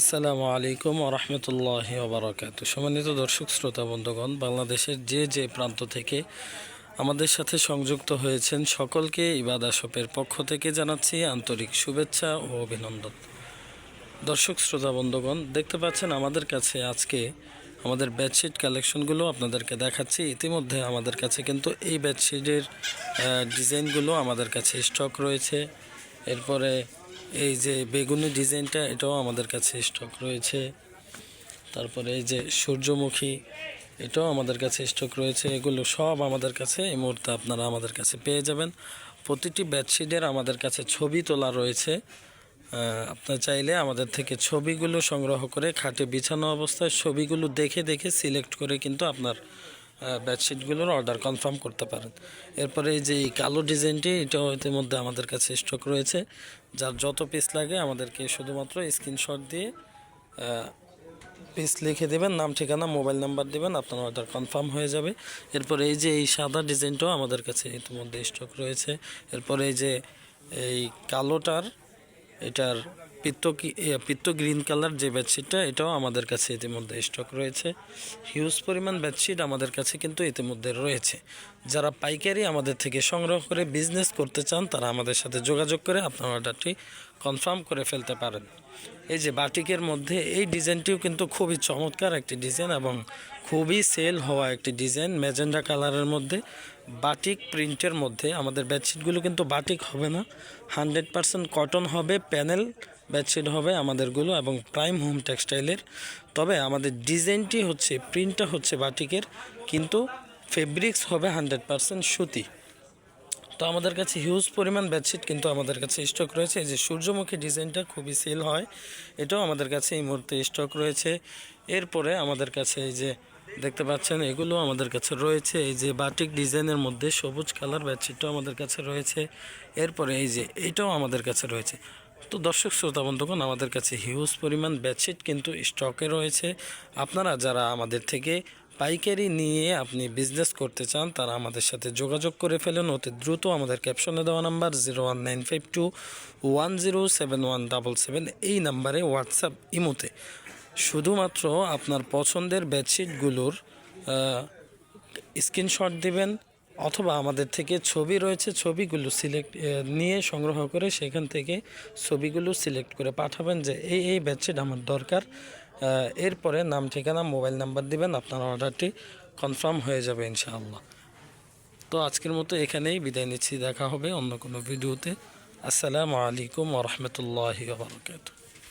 আসসালামু আলাইকুম রহমতুল্লাহ ওবরাকাত সম্মানিত দর্শক, শ্রোতা, বন্ধুগণ, বাংলাদেশের যে যে প্রান্ত থেকে আমাদের সাথে সংযুক্ত হয়েছেন সকলকে ইবাদা শপের পক্ষ থেকে জানাচ্ছি আন্তরিক শুভেচ্ছা ও অভিনন্দন। দর্শক, শ্রোতা, বন্ধুগণ, দেখতে পাচ্ছেন আমাদের কাছে আজকে আমাদের বেডশিট কালেকশনগুলো আপনাদেরকে দেখাচ্ছি। ইতিমধ্যে আমাদের কাছে কিন্তু এই বেডশিটের ডিজাইনগুলো আমাদের কাছে স্টক রয়েছে। এরপরে এই যে বেগুনি ডিজাইনটা, এটাও আমাদের কাছে স্টক রয়েছে। তারপরে এই যে সূর্যমুখী, এটাও আমাদের কাছে স্টক রয়েছে। এগুলো সব আমাদের কাছে, এই মুহূর্তে আপনারা আমাদের কাছে পেয়ে যাবেন। প্রতিটি বেডশিটের আমাদের কাছে ছবি তোলা রয়েছে। আপনার চাইলে আমাদের থেকে ছবিগুলো সংগ্রহ করে খাটে বিছানো অবস্থায় ছবিগুলো দেখে দেখে সিলেক্ট করে কিন্তু আপনার বেডশিটগুলোর অর্ডার কনফার্ম করতে পারেন। এরপরে এই যে এই কালো ডিজাইনটি, এটাও ইতিমধ্যে আমাদের কাছে স্টক রয়েছে। যার যত পিস লাগে আমাদেরকে শুধুমাত্র স্ক্রিনশট দিয়ে পিস লিখে দেবেন, নাম, ঠিকানা মোবাইল নাম্বার দেবেন, আপনার অর্ডার কনফার্ম হয়ে যাবে। এরপরে এই যে এই সাদা ডিজাইনটাও আমাদের কাছে ইতিমধ্যে স্টক রয়েছে। এরপরে এই যে এই কালোটার এটার পিত্ত পিত্ত গ্রিন কালার যে বেডশিটটা, এটাও আমাদের কাছে ইতিমধ্যে স্টক রয়েছে। হিউজ পরিমাণ বেডশিট আমাদের কাছে কিন্তু ইতিমধ্যে রয়েছে। যারা পাইকারি আমাদের থেকে সংগ্রহ করে বিজনেস করতে চান, তারা আমাদের সাথে যোগাযোগ করে আপনার অর্ডারটি কনফার্ম করে ফেলতে পারেন। এই যে বাটিকের মধ্যে, এই ডিজাইনটিও কিন্তু খুবই চমৎকার একটি ডিজাইন এবং খুবই সেল হওয়া একটি ডিজাইন ম্যাজেন্ডা কালারের মধ্যে বাটিক প্রিন্টের মধ্যে। আমাদের বেডশিটগুলো কিন্তু বাটিক হবে না। হান্ড্রেড পারসেন্ট কটন হবে প্যানেল বেডশিট হবে আমাদেরগুলো এবং প্রাইম হোম টেক্সটাইলের তবে আমাদের ডিজাইনটি হচ্ছে প্রিন্টটা হচ্ছে বাটিকের কিন্তু ফেব্রিক্স হবে হান্ড্রেড পারসেন্ট সুতি। তো আমাদের কাছে হিউজ পরিমাণ বেডশিট কিন্তু আমাদের কাছে স্টক রয়েছে। যে সূর্যমুখী ডিজাইনটা খুবই সেল হয়, এটাও আমাদের কাছে এই মুহূর্তে স্টক রয়েছে। এরপরে আমাদের কাছে এই যে দেখতে পাচ্ছেন, এগুলো আমাদের কাছে রয়েছে। এই যে বাটিক ডিজাইনের মধ্যে সবুজ কালার বেডশিটটাও আমাদের কাছে রয়েছে। এরপরে এই যে এইটাও আমাদের কাছে রয়েছে। তো দর্শক, শ্রোতা, বন্ধুগণ, আমাদের কাছে হিউজ পরিমাণ বেডশিট কিন্তু স্টকে রয়েছে। আপনারা যারা আমাদের থেকে পাইকারি নিয়ে আপনি বিজনেস করতে চান, তারা আমাদের সাথে যোগাযোগ করে ফেলেন। অতি দ্রুত আমাদের ক্যাপশনে দেওয়া number zero one nine five two one zero seven one double seven এই নাম্বারে হোয়াটসঅ্যাপ ইমোতে শুধুমাত্র আপনার পছন্দের বেডশিটগুলোর স্ক্রিনশট দিবেন, অথবা আমাদের থেকে ছবি রয়েছে, ছবিগুলো সিলেক্ট নিয়ে সংগ্রহ করে সেখান থেকে ছবিগুলো সিলেক্ট করে পাঠাবেন যে এই এই বেডশিট আমার দরকার। এরপরে নাম, ঠিকানা, মোবাইল নাম্বার দিবেন, আপনার অর্ডারটি কনফার্ম হয়ে যাবে ইনশাআল্লাহ। তো আজকের মতো এখানেই বিদায় নিচ্ছি, দেখা হবে অন্য কোনো ভিডিওতে। আসসালামু আলাইকুম ওরহমতুল্লাহি